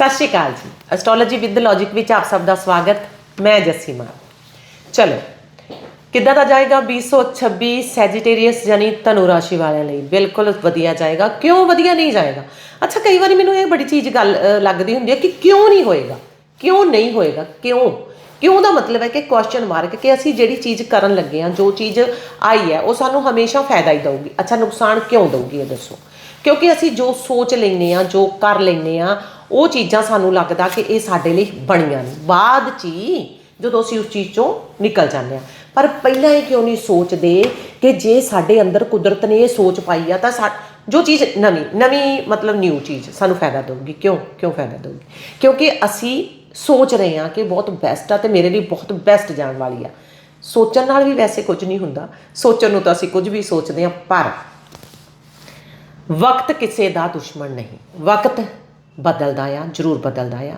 ਸਤਿ ਸ਼੍ਰੀ ਅਕਾਲ ਜੀ। Astrology with logic ਵਿੱਚ ਆਪ ਸਭ ਦਾ ਸਵਾਗਤ। ਮੈਂ ਜੱਸੀ ਮਾਨ ਚਲੋ, ਕਿੱਦਾਂ ਦਾ ਜਾਏਗਾ? 2026 ਸੈਜੀਟੇਰੀਅਸ ਯਾਨੀ ਧਨੂ ਰਾਸ਼ੀ ਵਾਲਿਆਂ ਲਈ। ਬਿਲਕੁਲ ਵਧੀਆ ਜਾਏਗਾ। ਕਿਉਂ ਵਧੀਆ ਨਹੀਂ ਜਾਏਗਾ? ਅੱਛਾ, ਕਈ ਵਾਰੀ ਮੈਨੂੰ ਇਹ ਬੜੀ ਚੀਜ਼ ਗੱਲ ਲੱਗਦੀ ਹੁੰਦੀ ਹੈ ਕਿ ਕਿਉਂ ਨਹੀਂ ਹੋਏਗਾ? ਕਿਉਂ ਨਹੀਂ ਹੋਏਗਾ? ਕਿਉਂ? ਕਿਉਂ ਦਾ ਮਤਲਬ ਹੈ ਕਿ ਕੁਐਸਚਨ ਮਾਰਕ ਕਿ ਅਸੀਂ ਜਿਹੜੀ ਚੀਜ਼ ਕਰਨ ਲੱਗੇ ਆ ਜੋ ਚੀਜ਼ ਆਈ ਹੈ, ਉਹ ਸਾਨੂੰ ਹਮੇਸ਼ਾ ਫਾਇਦਾ ਹੀ ਦਊਗੀ। ਅੱਛਾ, ਨੁਕਸਾਨ ਕਿਉਂ ਦਊਗੀ ਇਹ ਦੱਸੋ? ਕਿਉਂਕਿ ਅਸੀਂ ਜੋ ਸੋਚ ਲੈਨੇ ਆ ਜੋ ਕਰ ਲੈਨੇ ਆ ਉਹ ਚੀਜ਼ਾਂ ਸਾਨੂੰ ਲੱਗਦਾ ਕਿ ਇਹ ਸਾਡੇ ਲਈ ਬਣੀਆਂ ਨੇ। ਬਾਅਦ ਚ ਹੀ ਜਦੋਂ ਅਸੀਂ ਉਸ ਚੀਜ਼ ਚੋਂ ਨਿਕਲ ਜਾਂਦੇ ਆ ਪਰ ਪਹਿਲਾਂ ਇਹ ਕਿਉਂ ਨਹੀਂ ਸੋਚਦੇ ਕਿ ਜੇ ਸਾਡੇ ਅੰਦਰ ਕੁਦਰਤ ਨੇ ਇਹ ਸੋਚ ਪਾਈ ਆ ਤਾਂ ਸਾ- ਜੋ ਚੀਜ਼ ਨਵੀਂ ਨਵੀਂ ਮਤਲਬ ਨਿਊ ਚੀਜ਼ ਸਾਨੂੰ ਫਾਇਦਾ ਦੇਊਗੀ। ਕਿਉਂ? ਕਿਉਂ ਫਾਇਦਾ ਦੇਊਗੀ? ਕਿਉਂਕਿ ਅਸੀਂ ਸੋਚ ਰਹੇ ਹਾਂ ਕਿ ਬਹੁਤ ਬੈਸਟ ਆ ਤੇ ਮੇਰੇ ਲਈ ਬਹੁਤ ਬੈਸਟ ਜਾਣ ਵਾਲੀ ਆ। ਸੋਚਣ ਨਾਲ ਵੀ ਵੈਸੇ ਕੁਝ ਨਹੀਂ ਹੁੰਦਾ। ਸੋਚਣ ਨੂੰ ਤਾਂ ਅਸੀਂ ਕੁਝ ਵੀ ਸੋਚਦੇ ਹਾਂ, ਪਰ ਵਕਤ ਕਿਸੇ ਦਾ ਦੁਸ਼ਮਣ ਨਹੀਂ। ਵਕਤ ਬਦਲਦਾ ਆ, ਜ਼ਰੂਰ ਬਦਲਦਾ ਆ।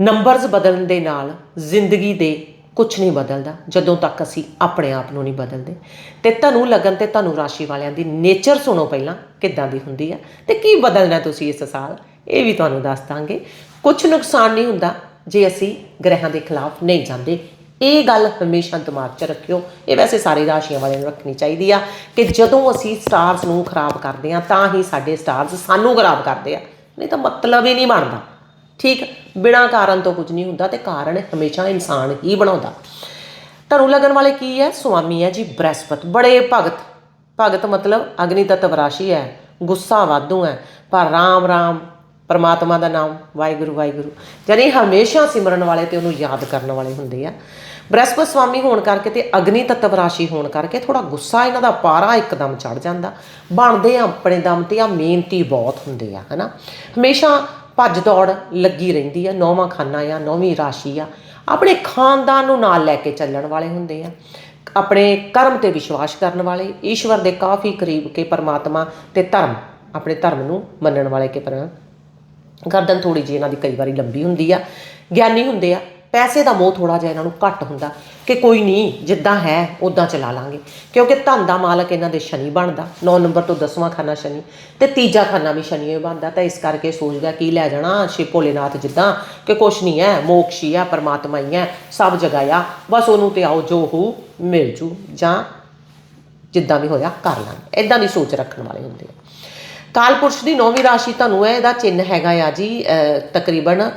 ਨੰਬਰਸ ਬਦਲਣ ਦੇ ਨਾਲ ਜ਼ਿੰਦਗੀ ਦੇ ਕੁਝ ਨਹੀਂ ਬਦਲਦਾ, ਜਦੋਂ ਤੱਕ ਅਸੀਂ ਆਪਣੇ ਆਪ ਨੂੰ ਨਹੀਂ ਬਦਲਦੇ। ਤੇ ਤੁਹਾਨੂੰ ਲਗਨ ਤੇ ਤੁਹਾਨੂੰ ਰਾਸ਼ੀ ਵਾਲਿਆਂ ਦੀ ਨੇਚਰ ਸੁਣੋ ਪਹਿਲਾਂ, ਕਿੱਦਾਂ ਦੀ ਹੁੰਦੀ ਆ ਤੇ ਕੀ ਬਦਲਣਾ ਤੁਸੀਂ ਇਸ ਸਾਲ, ਇਹ ਵੀ ਤੁਹਾਨੂੰ ਦੱਸ ਦਾਂਗੇ। ਕੁਝ ਨੁਕਸਾਨ ਨਹੀਂ ਹੁੰਦਾ ਜੇ ਅਸੀਂ ਗ੍ਰਹਿਾਂ ਦੇ ਖਿਲਾਫ ਨਹੀਂ ਜਾਂਦੇ। ਇਹ ਗੱਲ ਹਮੇਸ਼ਾ ਦਿਮਾਗ 'ਚ ਰੱਖਿਓ। ਇਹ ਵੈਸੇ ਸਾਰੇ ਰਾਸ਼ੀਆਂ ਵਾਲਿਆਂ ਨੂੰ ਰੱਖਣੀ ਚਾਹੀਦੀ ਆ ਕਿ ਜਦੋਂ ਅਸੀਂ ਸਟਾਰਸ ਨੂੰ ਖਰਾਬ ਕਰਦੇ ਆ, ਤਾਂ ਹੀ ਸਾਡੇ ਸਟਾਰਸ ਸਾਨੂੰ ਖਰਾਬ ਕਰਦੇ ਆ। ਨਹੀਂ ਤਾਂ ਮਤਲਬ ਹੀ ਨਹੀਂ ਬਣਦਾ। ਠੀਕ? ਬਿਨਾਂ ਕਾਰਨ ਤੋਂ ਕੁਝ ਨਹੀਂ ਹੁੰਦਾ ਤੇ ਕਾਰਨ ਹਮੇਸ਼ਾ ਇਨਸਾਨ ਹੀ ਬਣਾਉਂਦਾ। ਧਨੂ ਲਗਨ ਵਾਲੇ ਕੀ ਹੈ? ਸੁਆਮੀ ਹੈ ਜੀ, ਬ੍ਰਹਸਪਤ। ਬੜੇ ਭਗਤ। ਭਗਤ ਮਤਲਬ ਅਗਨੀ ਤੱਤਵ ਰਾਸ਼ੀ ਹੈ। ਗੁੱਸਾ ਵਾਧੂ ਹੈ। ਪਰ ਰਾਮ ਰਾਮ, ਪਰਮਾਤਮਾ ਦਾ ਨਾਮ, ਵਾਹਿਗੁਰੂ ਵਾਹਿਗੁਰੂ। ਜਾਨੀ ਹਮੇਸ਼ਾ ਸਿਮਰਨ ਵਾਲੇ ਤੇ ਉਹਨੂੰ ਯਾਦ ਕਰਨ ਵਾਲੇ ਹੁੰਦੇ ਆ। ਬ੍ਰਹਸਪਤ ਸਵਾਮੀ ਹੋਣ ਕਰਕੇ ਤੇ ਅਗਨੀ ਤੱਤਵ ਰਾਸ਼ੀ ਹੋਣ ਕਰਕੇ ਥੋੜਾ ਗੁੱਸਾ ਇਹਨਾਂ ਦਾ ਪਾਰਾ ਇੱਕਦਮ ਚੜ ਜਾਂਦਾ। ਬਣਦੇ ਆ ਆਪਣੇ ਦਮ ਤੇ ਆ ਮਿਹਨਤੀ ਬਹੁਤ ਹੁੰਦੇ ਆ, ਹਨਾ? ਹਮੇਸ਼ਾ ਭੱਜ ਦੌੜ ਲੱਗੀ ਰਹਿੰਦੀ ਆ, ਨੌਵਾਂ ਖਾਨਾ ਆ, ਨੌਵੀਂ ਰਾਸ਼ੀ ਆ। ਆਪਣੇ ਖਾਨਦਾਨ ਨੂੰ ਨਾਲ ਲੈ ਕੇ ਚੱਲਣ ਵਾਲੇ ਹੁੰਦੇ ਆ। ਆਪਣੇ ਕਰਮ ਤੇ ਵਿਸ਼ਵਾਸ ਕਰਨ ਵਾਲੇ, ਈਸ਼ਵਰ ਦੇ ਕਾਫੀ ਕਰੀਬ ਕੇ ਪਰਮਾਤਮਾ ਤੇ ਧਰਮ, ਆਪਣੇ ਧਰਮ ਨੂੰ ਮੰਨਣ ਵਾਲੇ ਕੇ ਪਰ। ਗਰਦਨ ਥੋੜੀ ਜਿਹੀ ਇਹਨਾਂ ਦੀ ਕਈ ਵਾਰੀ ਲੰਬੀ ਹੁੰਦੀ ਆ, ਗਿਆਨੀ ਹੁੰਦੇ ਆ ਪੈਸੇ ਦਾ ਮੋਹ ਥੋੜਾ ਜਿਹਾ ਇਹਨਾਂ ਨੂੰ ਘੱਟ ਹੁੰਦਾ ਕਿ ਕੋਈ ਨਹੀਂ, ਜਿੱਦਾਂ ਹੈ ਉਦਾਂ ਚਲਾ ਲਾਂਗੇ। ਕਿਉਂਕਿ ਧਨ ਦਾ ਮਾਲਕ ਇਹਨਾਂ ਦੇ ਸ਼ਨੀ ਬਣਦਾ। 9 ਨੰਬਰ ਤੋਂ 10ਵਾਂ ਖਾਨਾ ਸ਼ਨੀ ਤੇ ਤੀਜਾ ਖਾਨਾ ਵੀ ਸ਼ਨੀ ਹੀ ਬਣਦਾ। ਤਾਂ ਇਸ ਕਰਕੇ ਸੋਚਦਾ ਕੀ ਲੈ ਜਾਣਾ ਸ਼ਿਵ ਭੋਲੇਨਾਥ ਜਿੱਦਾਂ, ਕਿ ਕੁਛ ਨਹੀਂ ਹੈ, ਮੋਕਸ਼ ਹੀ ਹੈ, ਪਰਮਾਤਮਾ ਹੀ ਹੈ, ਸਭ ਜਗ੍ਹਾ ਆ ਬਸ ਉਹਨੂੰ ਤੇ ਆਓ, ਜੋ ਹੋ ਮਿਲ ਜੂ ਜਾਂ ਜਿੱਦਾਂ ਵੀ ਹੋਇਆ ਕਰ ਲਾਂਗੇ। ਇਦਾਂ ਦੀ ਸੋਚ ਰੱਖਣ ਵਾਲੇ ਹੁੰਦੇ ਆ। ਕਾਲ ਪੁਰਸ਼ ਦੀ ਨੌਵੀਂ ਰਾਸ਼ੀ ਤੁਹਾਨੂੰ ਹੈ ਇਹਦਾ ਚਿੰਨ ਹੈਗਾ ਆ ਜੀ ਤਕਰੀਬਨ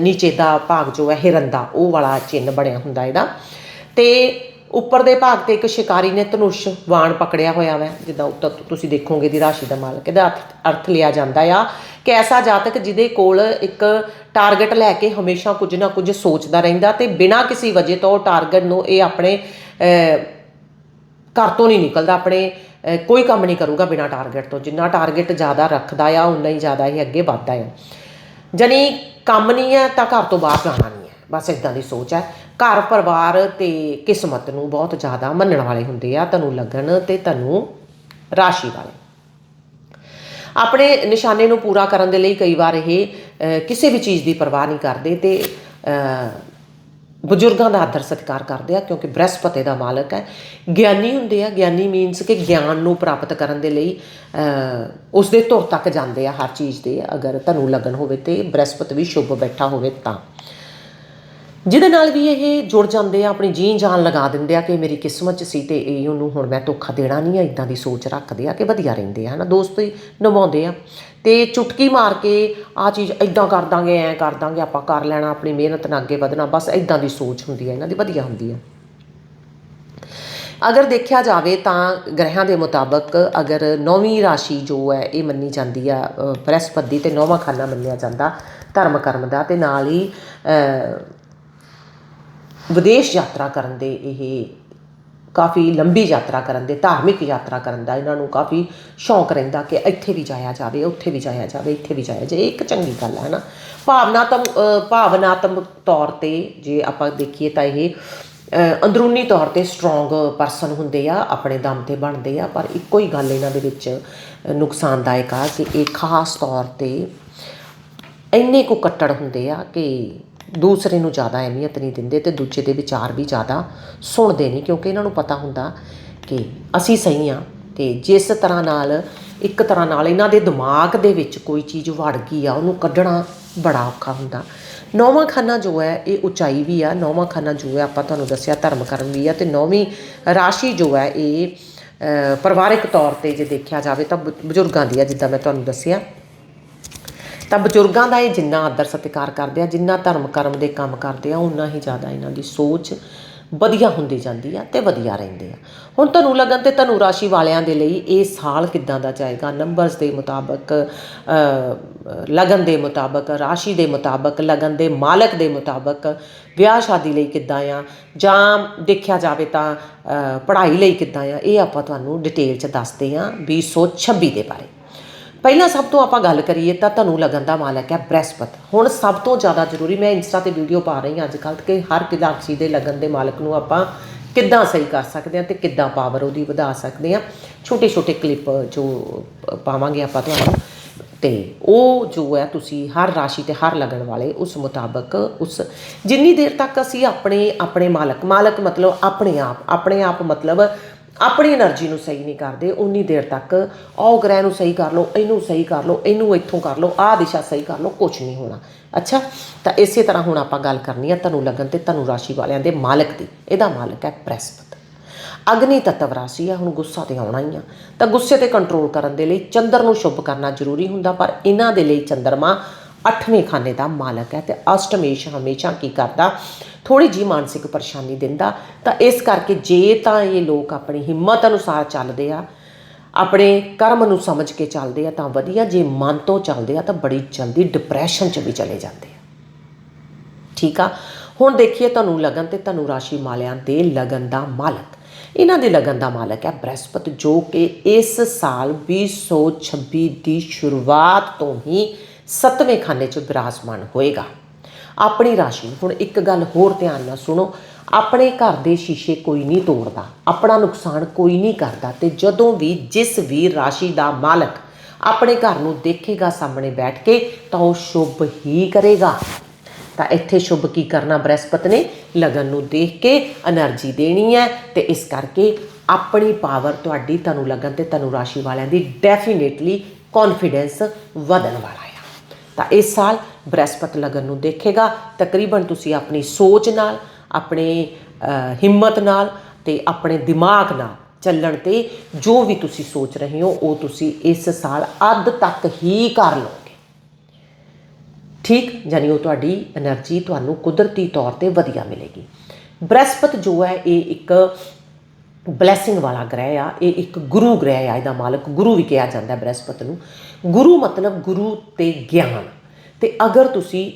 ਨੀਚੇ ਦਾ ਭਾਗ ਜੋ ਹੈ ਹਿਰਨ ਦਾ, ਉਹ ਵਾਲਾ ਚਿੰਨ ਬਣਿਆ ਹੁੰਦਾ ਇਹਦਾ। ਤੇ ਉੱਪਰ ਦੇ ਭਾਗ ਤੇ ਇੱਕ ਸ਼ਿਕਾਰੀ ਨੇ ਧਨੁਸ਼ ਬਾਣ ਪਕੜਿਆ ਹੋਇਆ ਵੈ, ਜਿੱਦਾਂ ਉੱਤਰ ਤੁਸੀਂ ਦੇਖੋਗੇ ਦੀ ਰਾਸ਼ੀ ਦਾ ਮਾਲਕ। ਇਹਦਾ ਅਰਥ- ਅਰਥ ਲਿਆ ਜਾਂਦਾ ਆ ਕਿ ਐਸਾ ਜਾਤਕ ਜਿਹਦੇ ਕੋਲ ਇੱਕ ਟਾਰਗੇਟ ਲੈ ਕੇ ਹਮੇਸ਼ਾ ਕੁਝ ਨਾ ਕੁਝ ਸੋਚਦਾ ਰਹਿੰਦਾ ਤੇ ਬਿਨਾਂ ਕਿਸੇ ਵਜ੍ਹਾ ਤੋਂ ਟਾਰਗੇਟ ਨੂੰ ਇਹ ਆਪਣੇ ਘਰ ਤੋਂ ਨਹੀਂ ਨਿਕਲਦਾ, ਆਪਣੇ ਕੋਈ ਕੰਮ ਨਹੀਂ ਕਰੂਗਾ ਬਿਨਾਂ ਟਾਰਗੇਟ ਤੋਂ। ਜਿੰਨਾ ਟਾਰਗੇਟ ਜ਼ਿਆਦਾ ਰੱਖਦਾ ਆ ਉਨਾ ਹੀ ਜ਼ਿਆਦਾ ਹੀ ਅੱਗੇ ਵੱਧਦਾ ਆ। ਜਾਨੀ ਕੰਮ ਨਹੀਂ ਹੈ ਤਾਂ ਘਰ ਤੋਂ ਬਾਹਰ ਜਾਣਾ ਨਹੀਂ ਹੈ। ਬਸ ਇਦਾਂ ਦੀ ਸੋਚ ਹੈ। ਘਰ, ਪਰਿਵਾਰ ਤੇ ਕਿਸਮਤ ਨੂੰ ਬਹੁਤ ਜ਼ਿਆਦਾ ਮੰਨਣ ਵਾਲੇ ਹੁੰਦੇ ਆ ਤੈਨੂੰ ਲੱਗਣ ਤੇ ਤੈਨੂੰ ਰਾਸ਼ੀ ਵਾਲੇ। ਆਪਣੇ ਨਿਸ਼ਾਨੇ ਨੂੰ ਪੂਰਾ ਕਰਨ ਦੇ ਲਈ ਕਈ ਵਾਰ ਇਹ ਕਿਸੇ ਵੀ ਚੀਜ਼ ਦੀ ਪਰਵਾਹ ਨਹੀਂ ਕਰਦੇ ਤੇ ਬਜ਼ੁਰਗਾਂ ਦਾ ਆਦਰ ਸਤਿਕਾਰ ਕਰਦੇ ਆ ਕਿਉਂਕਿ ਬ੍ਰਹਿਸਪਤੀ ਦਾ ਮਾਲਕ ਹੈ। ਗਿਆਨੀ ਹੁੰਦੇ ਆ ਗਿਆਨੀ ਮੀਨਸ ਕਿ ਗਿਆਨ ਨੂੰ ਪ੍ਰਾਪਤ ਕਰਨ ਦੇ ਲਈ ਅਹ, ਉਸ ਦੇ ਧੁਰ ਤੱਕ ਜਾਂਦੇ ਆ ਹਰ ਚੀਜ਼ ਦੇ। ਅਗਰ ਤੁਹਾਨੂੰ ਲੱਗਣ ਹੋਵੇ ਤੇ ਬ੍ਰਹਸਪਤੀ ਵੀ ਸ਼ੁਭ ਬੈਠਾ ਹੋਵੇ ਤਾਂ। ਜਿਹਦੇ ਨਾਲ ਵੀ ਇਹ ਜੁੜ ਜਾਂਦੇ ਆ ਆਪਣੀ ਜੀਨ ਜਾਨ ਲਗਾ ਦਿੰਦੇ ਆ ਕਿ ਮੇਰੀ ਕਿਸਮਤ 'ਚ ਸੀ ਤੇ ਇਹ ਉਹਨੂੰ ਹੁਣ ਮੈਂ ਧੋਖਾ ਦੇਣਾ ਨਹੀਂ ਆ ਇਦਾਂ ਦੀ ਸੋਚ ਰੱਖਦੇ ਆ ਕਿ ਵਧੀਆ ਰਹਿੰਦੇ ਆ ਹਨਾ? ਦੋਸਤੀ ਨਿਭਾਉਂਦੇ ਆ। ਤੇ ਚੁਟਕੀ ਮਾਰ ਕੇ ਆ ਚੀਜ਼ ਇਦਾਂ ਕਰ ਦਾਂਗੇ ਐ ਕਰ ਦਾਂਗੇ ਆਪਾਂ ਕਰ ਲੈਣਾ ਆਪਣੀ ਮਿਹਨਤ ਨਾਲ ਅੱਗੇ ਵਧਣਾ ਬਸ ਇਦਾਂ ਦੀ ਸੋਚ ਹੁੰਦੀ ਆ ਇਹਨਾਂ ਦੀ ਵਧੀਆ ਹੁੰਦੀ ਆ। ਅਗਰ ਦੇਖਿਆ ਜਾਵੇ ਤਾਂ ਗ੍ਰਹਿਆਂ ਦੇ ਮੁਤਾਬਕ ਅਗਰ ਨੌਵੀਂ ਰਾਸ਼ੀ ਜੋ ਹੈ ਇਹ ਮੰਨੀ ਜਾਂਦੀ ਆ ਅ, ਬ੍ਰਹਸਪਤੀ ਤੇ ਨੌਵਾਂ ਖਾਨਾ ਮੰਨਿਆ ਜਾਂਦਾ ਧਰਮ ਕਰਮ ਦਾ ਤੇ ਨਾਲ ਹੀ ਵਿਦੇਸ਼ ਯਾਤਰਾ ਕਰਨ ਦੇ ਇਹ ਕਾਫੀ ਲੰਬੀ ਯਾਤਰਾ ਕਰਨ ਦੇ, ਧਾਰਮਿਕ ਯਾਤਰਾ ਕਰਨ ਦਾ ਇਹਨਾਂ ਨੂੰ ਕਾਫੀ ਸ਼ੌਂਕ ਰਹਿੰਦਾ ਕਿ ਇੱਥੇ ਵੀ ਜਾਇਆ ਜਾਵੇ, ਉੱਥੇ ਵੀ ਜਾਇਆ ਜਾਵੇ, ਇੱਥੇ ਵੀ ਜਾਇਆ ਜਾਵੇ। ਇਹ ਇੱਕ ਚੰਗੀ ਗੱਲ ਹੈ ਨਾ ਭਾਵਨਾਤਮ ਭਾਵਨਾਤਮਕ ਤੌਰ ਤੇ ਜੇ ਆਪਾਂ ਦੇਖੀਏ ਤਾਂ ਇਹ ਅੰਦਰੂਨੀ ਤੌਰ ਤੇ ਸਟਰੋਂਗ ਪਰਸਨ ਹੁੰਦੇ ਆ, ਆਪਣੇ ਦਮ ਤੇ ਬਣਦੇ ਆ, ਪਰ ਇੱਕੋ ਹੀ ਗੱਲ ਇਹਨਾਂ ਦੇ ਵਿੱਚ ਨੁਕਸਾਨਦਾਇਕ ਆ ਕਿ ਇਹ ਖਾਸ ਤੌਰ ਤੇ ਇੰਨੇ ਕੁ ਕੱਟੜ ਹੁੰਦੇ ਆ ਕਿ ਦੂਸਰੇ ਨੂੰ ਜ਼ਿਆਦਾ ਅਹਿਮੀਅਤ ਨਹੀਂ ਦਿੰਦੇ ਅਤੇ ਦੂਜੇ ਦੇ ਵਿਚਾਰ ਵੀ ਜ਼ਿਆਦਾ ਸੁਣਦੇ ਨਹੀਂ, ਕਿਉਂਕਿ ਇਹਨਾਂ ਨੂੰ ਪਤਾ ਹੁੰਦਾ ਕਿ ਅਸੀਂ ਸਹੀ ਹਾਂ ਅਤੇ ਜਿਸ ਤਰ੍ਹਾਂ ਨਾਲ, ਇੱਕ ਤਰ੍ਹਾਂ ਨਾਲ ਇਹਨਾਂ ਦੇ ਦਿਮਾਗ ਦੇ ਵਿੱਚ ਕੋਈ ਚੀਜ਼ ਵੜ ਗਈ ਆ, ਉਹਨੂੰ ਕੱਢਣਾ ਬੜਾ ਔਖਾ ਹੁੰਦਾ। ਨੌਵਾਂ ਖਾਨਾ ਜੋ ਹੈ, ਇਹ ਉਚਾਈ ਵੀ ਆ, ਨੌਵਾਂ ਖਾਨਾ ਜੋ ਹੈ ਆਪਾਂ ਤੁਹਾਨੂੰ ਦੱਸਿਆ ਧਰਮ ਕਰਮ ਵੀ ਆ ਤੇ ਨੌਵੀਂ ਰਾਸ਼ੀ ਜੋ ਹੈ, ਇਹ ਪਰਿਵਾਰਿਕ ਤੌਰ ਤੇ ਜੇ ਦੇਖਿਆ ਜਾਵੇ ਤਾਂ ਬ- ਬਜ਼ੁਰਗਾਂ ਦੀ ਆ, ਜਿੱਦਾਂ ਮੈਂ ਤੁਹਾਨੂੰ ਦੱਸਿਆ। ਤਾਂ ਬਜ਼ੁਰਗਾਂ ਦਾ ਇਹ ਜਿੰਨਾ ਆਦਰ ਸਤਿਕਾਰ ਕਰਦੇ ਆ, ਜਿੰਨਾ ਧਰਮ ਕਰਮ ਦੇ ਕੰਮ ਕਰਦੇ ਆ ਉਨਾ ਹੀ ਜ਼ਿਆਦਾ ਇਹਨਾਂ ਦੀ ਸੋਚ ਵਧੀਆ ਹੁੰਦੀ ਜਾਂਦੀ ਆ ਤੇ ਵਧੀਆ ਰਹਿੰਦੇ ਆ। ਹੁਣ ਤੁਹਾਨੂੰ ਲੱਗਣ ਤੇ ਧਨੂ ਰਾਸ਼ੀ ਵਾਲਿਆਂ ਦੇ ਲਈ ਇਹ ਸਾਲ ਕਿੱਦਾਂ ਦਾ ਜਾਏਗਾ? ਨੰਬਰਸ ਦੇ ਮੁਤਾਬਕ ਲਗਨ ਦੇ ਮੁਤਾਬਕ, ਰਾਸ਼ੀ ਦੇ ਮੁਤਾਬਕ, ਲਗਨ ਦੇ ਮਾਲਕ ਦੇ ਮੁਤਾਬਕ ਵਿਆਹ ਸ਼ਾਦੀ ਲਈ ਕਿੱਦਾਂ ਆ? ਜਾਂ ਦੇਖਿਆ ਜਾਵੇ ਤਾਂ ਪੜ੍ਹਾਈ ਲਈ ਕਿੱਦਾਂ ਆ? ਇਹ ਆਪਾਂ ਤੁਹਾਨੂੰ ਡਿਟੇਲ ਚ ਦੱਸਦੇ ਆ 2026 ਦੇ ਬਾਰੇ। ਪਹਿਲਾਂ ਸਭ ਤੋਂ ਆਪਾਂ ਗੱਲ ਕਰੀਏ ਤਾਂ ਤੁਹਾਨੂੰ ਲਗਨ ਦਾ ਮਾਲਕ ਹੈ ਬ੍ਰਹਿਸਪਤ। ਹੁਣ ਸਭ ਤੋਂ ਜ਼ਿਆਦਾ ਜ਼ਰੂਰੀ, ਮੈਂ ਇੰਸਟਾ ਤੇ ਵੀਡੀਓ ਪਾ ਰਹੀ ਹਾਂ ਅੱਜ ਕੱਲ੍ਹ ਕਿ ਹਰ ਰਾਸ਼ੀ ਦੇ ਲਗਨ ਦੇ ਮਾਲਕ ਨੂੰ ਆਪਾਂ ਕਿੱਦਾਂ ਸਹੀ ਕਰ ਸਕਦੇ ਹਾਂ ਤੇ ਕਿੱਦਾਂ ਪਾਵਰ ਉਹਦੀ ਵਧਾ ਸਕਦੇ ਹਾਂ। ਛੋਟੇ ਛੋਟੇ ਕਲਿੱਪ ਜੋ ਪਾਵਾਂਗੇ ਆਪਾਂ ਤੁਹਾਨੂੰ। ਤੇ ਉਹ ਜੋ ਹੈ ਤੁਸੀਂ ਹਰ ਰਾਸ਼ੀ ਤੇ ਹਰ ਲੱਗਣ ਵਾਲੇ ਉਸ ਮੁਤਾਬਕ ਉਸ ਜਿੰਨੀ ਦੇਰ ਤੱਕ ਅਸੀਂ ਆਪਣੇ ਆਪਣੇ ਮਾਲਕ ਮਾਲਕ ਮਤਲਬ ਆਪਣੇ ਆਪ ਆਪਣੇ ਆਪ ਮਤਲਬ ਆਪਣੀ એનર્ਜੀ ਨੂੰ ਸਹੀ ਨਹੀਂ ਕਰਦੇ ਉਨੀ ਦੇਰ ਤੱਕ ਉਹ ਗ੍ਰਹਿ ਨੂੰ ਸਹੀ ਕਰ ਲਓ, ਇਹਨੂੰ ਸਹੀ ਕਰ ਲਓ, ਇਹਨੂੰ ਇੱਥੋਂ ਕਰ ਲਓ, ਆਹ ਦਿਸ਼ਾ ਸਹੀ ਕਰ ਲਓ ਕੁਝ ਨਹੀਂ ਹੋਣਾ। ਅੱਛਾ? ਤਾਂ ਇਸੇ ਤਰ੍ਹਾਂ ਹੁਣ ਆਪਾਂ ਗੱਲ ਕਰਨੀ ਆ ਧਨੂ ਲੱਗਣ ਤੇ ਧਨੂ ਰਾਸ਼ੀ ਵਾਲਿਆਂ ਦੇ ਮਾਲਕ ਦੀ। ਇਹਦਾ ਮਾਲਕ ਹੈ ਬ੍ਰਹਸਪਤੀ। ਅਗਨੀ ਤਤਵ ਰਾਸ਼ੀ ਆ, ਹੁਣ ਗੁੱਸਾ ਤੇ ਆਉਣਾ ਹੀ ਆ। ਤਾਂ ਗੁੱਸੇ ਤੇ ਕੰਟਰੋਲ ਕਰਨ ਦੇ ਲਈ ਚੰਦਰ ਨੂੰ ਸ਼ੁਭ ਕਰਨਾ ਜ਼ਰੂਰੀ ਹੁੰਦਾ, ਪਰ ਇਹਨਾਂ ਦੇ ਲਈ ਚੰਦਰਮਾ ਅੱਠਵੇਂ ਖਾਨੇ ਦਾ ਮਾਲਕ ਹੈ ਤੇ ਅਸ਼ਟਮੇਸ਼ ਹਮੇਸ਼ਾ ਕੀ ਕਰਦਾ ਥੋੜੀ ਜੀ ਮਾਨਸਿਕ ਪਰੇਸ਼ਾਨੀ ਦਿੰਦਾ, ਤਾਂ ਇਸ ਕਰਕੇ ਜੇ ਤਾਂ ਇਹ ਲੋਕ ਆਪਣੀ ਹਿੰਮਤ ਅਨੁਸਾਰ ਚੱਲਦੇ ਆ, ਆਪਣੇ ਕਰਮ ਨੂੰ ਸਮਝ ਕੇ ਚੱਲਦੇ ਆ, ਤਾਂ ਵਧੀਆ, ਜੇ ਮਨ ਤੋਂ ਚੱਲਦੇ ਆ, ਤਾਂ ਬੜੀ ਜਲਦੀ ਡਿਪਰੈਸ਼ਨ 'ਚ ਵੀ ਚਲੇ ਜਾਂਦੇ ਆ। ਠੀਕ ਆ? ਹੁਣ ਦੇਖੀਏ ਤੁਹਾਨੂੰ ਲਗਨ ਤੇ ਤੁਹਾਨੂੰ ਰਾਸ਼ੀ ਮਾਲਿਆਂ ਦੇ ਲਗਨ ਦਾ ਮਾਲਕ। ਇਹਨਾਂ ਦੇ ਲਗਨ ਦਾ ਮਾਲਕ ਹੈ ਬ੍ਰਹਿਸਪਤ, ਜੋ ਕਿ ਇਸ ਸਾਲ 2026 ਦੀ ਸ਼ੁਰੂਆਤ ਤੋਂ ਹੀ ਸੱਤਵੇਂ ਖਾਨੇ 'ਚ ਬਿਰਾਜਮਾਨ ਹੋਏਗਾ। ਆਪਣੀ ਰਾਸ਼ੀ ਹੁਣ ਇੱਕ ਗੱਲ ਹੋਰ ਧਿਆਨ ਨਾਲ ਸੁਣੋ। ਆਪਣੇ ਘਰ ਦੇ ਸ਼ੀਸ਼ੇ ਕੋਈ ਨਹੀਂ ਤੋੜਦਾ, ਆਪਣਾ ਨੁਕਸਾਨ ਕੋਈ ਨਹੀਂ ਕਰਦਾ ਤੇ ਜਦੋਂ ਵੀ ਜਿਸ ਵੀ ਰਾਸ਼ੀ ਦਾ ਮਾਲਕ ਆਪਣੇ ਘਰ ਨੂੰ ਦੇਖੇਗਾ ਸਾਹਮਣੇ ਬੈਠ ਕੇ ਤਾਂ ਉਹ ਸ਼ੁਭ ਹੀ ਕਰੇਗਾ। ਤਾਂ ਇੱਥੇ ਸ਼ੁਭ ਕੀ ਕਰਨਾ ਬ੍ਰਹਿਸਪਤ ਨੇ? ਲਗਨ ਨੂੰ ਦੇਖ ਕੇ એનર્ਜੀ ਦੇਣੀ ਹੈ ਤੇ ਇਸ ਕਰਕੇ ਆਪਣੀ ਪਾਵਰ ਤੁਹਾਡੀ ਤੁਹਾਨੂੰ ਲਗਨ ਤੇ ਤੁਹਾਨੂੰ ਰਾਸ਼ੀ ਵਾਲਿਆਂ ਦੀ ਡੈਫੀਨੇਟਲੀ ਕੌਨਫੀਡੈਂਸ ਵਧਣ ਵਾਲਾ ਹੈ। ਤਾਂ ਇਸ ਸਾਲ ਬ੍ਰਹਿਸਪਤ ਲਗਨ ਨੂੰ ਦੇਖੇਗਾ। ਤਕਰੀਬਨ ਤੁਸੀਂ ਆਪਣੀ ਸੋਚ ਨਾਲ, ਆਪਣੇ ਹਿੰਮਤ ਨਾਲ ਤੇ ਆਪਣੇ ਦਿਮਾਗ ਨਾਲ ਚੱਲਣ ਤੇ ਜੋ ਵੀ ਤੁਸੀਂ ਸੋਚ ਰਹੇ ਹੋ, ਉਹ ਤੁਸੀਂ ਇਸ ਸਾਲ ਅੱਧ ਤੱਕ ਹੀ ਕਰ ਲਓਗੇ। ਠੀਕ? ਜਾਨੀ ਉਹ ਤੁਹਾਡੀ એનર્ਜੀ ਤੁਹਾਨੂੰ ਕੁਦਰਤੀ ਤੌਰ ਤੇ ਵਧੀਆ ਮਿਲੇਗੀ। ਬ੍ਰਹਿਸਪਤ ਜੋ ਹੈ, ਇਹ ਇੱਕ ਬਲੇਸਿੰਗ ਵਾਲਾ ਗ੍ਰਹਿ ਆ, ਇਹ ਇੱਕ ਗੁਰੂ ਗ੍ਰਹਿ ਆ, ਇਹਦਾ ਮਾਲਕ ਗੁਰੂ ਵੀ ਕਿਹਾ ਜਾਂਦਾ ਹੈ ਨੂੰ। ਗੁਰੂ ਮਤਲਬ ਗੁਰੂ ਤੇ ਗਿਆਨ। ਤੇ ਅਗਰ ਤੁਸੀਂ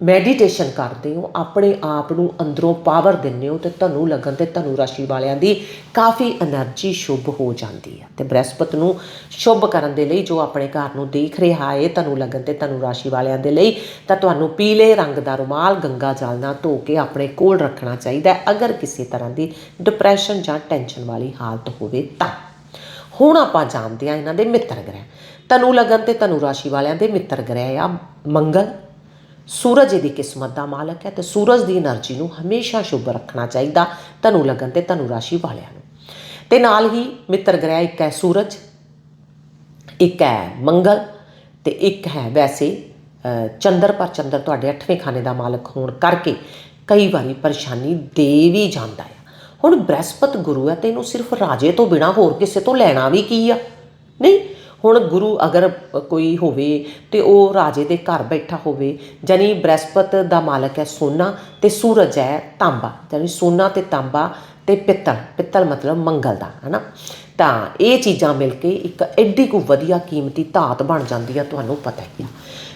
ਮੈਡੀਟੇਸ਼ਨ ਕਰਦੇ ਹੋ, ਆਪਣੇ ਆਪ ਨੂੰ ਅੰਦਰੋਂ ਪਾਵਰ ਦਿੰਦੇ ਹੋ ਤੇ ਤੁਹਾਨੂੰ ਲੱਗਣ ਤੇ ਧਨੂ ਰਾਸ਼ੀ ਵਾਲਿਆਂ ਦੀ ਕਾਫੀ એનર્ਜੀ ਸ਼ੁਭ ਹੋ ਜਾਂਦੀ ਹੈ। ਤੇ ਬ੍ਰਹਿਸਪਤ ਨੂੰ ਸ਼ੁਭ ਕਰਨ ਦੇ ਲਈ ਜੋ ਆਪਣੇ ਘਰ ਨੂੰ ਦੇਖ ਰਿਹਾ ਹੈ ਤੁਹਾਨੂੰ ਲੱਗਣ ਤੇ ਧਨੂ ਰਾਸ਼ੀ ਵਾਲਿਆਂ ਦੇ ਲਈ, ਤਾਂ ਤੁਹਾਨੂੰ ਪੀਲੇ ਰੰਗ ਦਾ ਰੁਮਾਲ ਗੰਗਾ ਜਲ ਨਾਲ ਧੋ ਕੇ ਆਪਣੇ ਕੋਲ ਰੱਖਣਾ ਚਾਹੀਦਾ ਹੈ। ਅਗਰ ਕਿਸੇ ਤਰ੍ਹਾਂ ਦੀ ਡਿਪਰੈਸ਼ਨ ਜਾਂ ਟੈਨਸ਼ਨ ਵਾਲੀ ਹਾਲਤ ਹੋਵੇ ਤਾਂ। ਹੁਣ ਆਪਾਂ ਜਾਣਦੇ ਆ ਇਹਨਾਂ ਦੇ ਮਿੱਤਰ ਗ੍ਰਹਿ। ਤਨੂ ਲਗਨ ਤੇ ਤਨੂ ਰਾਸ਼ੀ ਵਾਲਿਆਂ ਦੇ ਮਿੱਤਰ ਗ੍ਰਹਿ ਆ ਮੰਗਲ। ਸੂਰਜ ਦੀ ਕਿਸਮਤ ਦਾ ਮਾਲਕ ਹੈ ਤੇ ਸੂਰਜ ਦੀ એનર્ਜੀ ਨੂੰ ਹਮੇਸ਼ਾ ਸ਼ੁਭ ਰੱਖਣਾ ਚਾਹੀਦਾ ਧਨੂ ਲੱਗਣ ਤੇ ਧਨੂ ਰਾਸ਼ੀ ਵਾਲਿਆਂ ਨੂੰ। ਤੇ ਨਾਲ ਹੀ ਮਿੱਤਰ ਗ੍ਰਹਿ ਇੱਕ ਹੈ ਸੂਰਜ, ਇੱਕ ਹੈ ਮੰਗਲ ਤੇ ਇੱਕ ਹੈ ਵੈਸੇ ਚੰਦਰ, ਪਰ ਚੰਦਰ ਤੁਹਾਡੇ 8ਵੇਂ ਖਾਨੇ ਦਾ ਮਾਲਕ ਹੋਣ ਕਰਕੇ ਕਈ ਵਾਰੀ ਪਰੇਸ਼ਾਨੀ ਦੇ ਵੀ ਜਾਂਦਾ ਹੈ ਹੁਣ ਬ੍ਰਹਿਸਪਤ ਗੁਰੂ ਹੈ ਤੇ ਇਹਨੂੰ ਸਿਰਫ ਰਾਜੇ ਤੋਂ ਬਿਨਾ ਹੋਰ ਕਿਸੇ ਤੋਂ ਲੈਣਾ ਵੀ ਕੀ ਆ? ਨਹੀਂ ਹੁਣ ਗੁਰੂ ਅਗਰ ਕੋਈ ਹੋਵੇ ਤੇ ਉਹ ਰਾਜੇ ਦੇ ਘਰ ਬੈਠਾ ਹੋਵੇ ਜਾਨੀ ਬ੍ਰਹਿਸਪਤ ਦਾ ਮਾਲਕ ਹੈ ਸੋਨਾ ਤੇ ਸੂਰਜ ਹੈ ਤਾਂਬਾ ਜਾਨੀ ਸੋਨਾ ਤੇ ਤਾਂਬਾ ਤੇ ਪਿੱਤਲ ਪਿੱਤਲ ਮਤਲਬ ਮੰਗਲ ਦਾ, ਹਨਾ? ਤਾਂ ਇਹ ਚੀਜ਼ਾਂ ਮਿਲ ਕੇ ਇੱਕ ਐਡੀ ਕੁ ਵਧੀਆ ਕੀਮਤੀ ਧਾਤ ਬਣ ਜਾਂਦੀ ਆ ਤੁਹਾਨੂੰ ਪਤਾ ਹੀ ਆ।